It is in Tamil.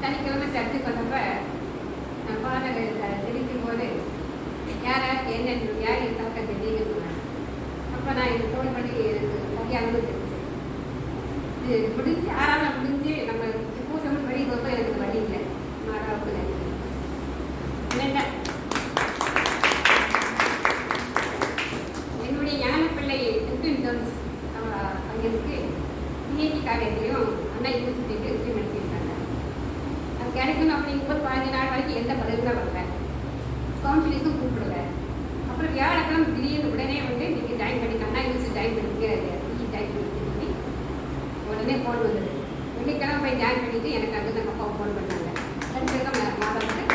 சனிக்கிழமை சர்ச்சுக்கு வந்தப்ப நான் பாடல் திரிக்கும் போது யார்? யாருக்கு என்னென்ன யார் என் தாக்கம் தெரியுங்க சொன்னாங்க. அப்போ நான் இது ஃபோன் பண்ணி எனக்கு சரியாக தெரிஞ்சு இது முடிஞ்சு ஆறாம் முடிஞ்சு நம்ம பூசம் வழி போக எனக்கு வழி இல்லை. மாறாவுக்கு என்னென்ன? என்னுடைய ஞான பிள்ளை செந்தில் ஜோன்ஸ் அவ- அவங்களுக்கு பிஹெச்டி காலேஜ்லையும் அண்ணா யூனிவர்சிட்டிக்கு ரிசீவ் பண்ணியிருக்காங்க கிடைக்கணும் அப்படிங்கும்போது பதினஞ்சு நாள் வரைக்கும் எந்த பதிலும் தான் வரல. கவுன்சிலிங்கும் கூப்பிடல. அப்புறம் வியாழக்கிழமை திடீர்னு உடனே வந்து நீங்கள் ஜாயின் பண்ணி யூஸ் ஜாயின் பண்ணிக்க ஜாயின் பண்ணி உடனே ஃபோன் வந்தது. வெள்ளிக்கிழமை போய் ஜாயின் பண்ணிட்டு எனக்கு அது நம்ம அப்பா ஃபோன் பண்ணாங்க. ரெண்டு மாதம் போதும்.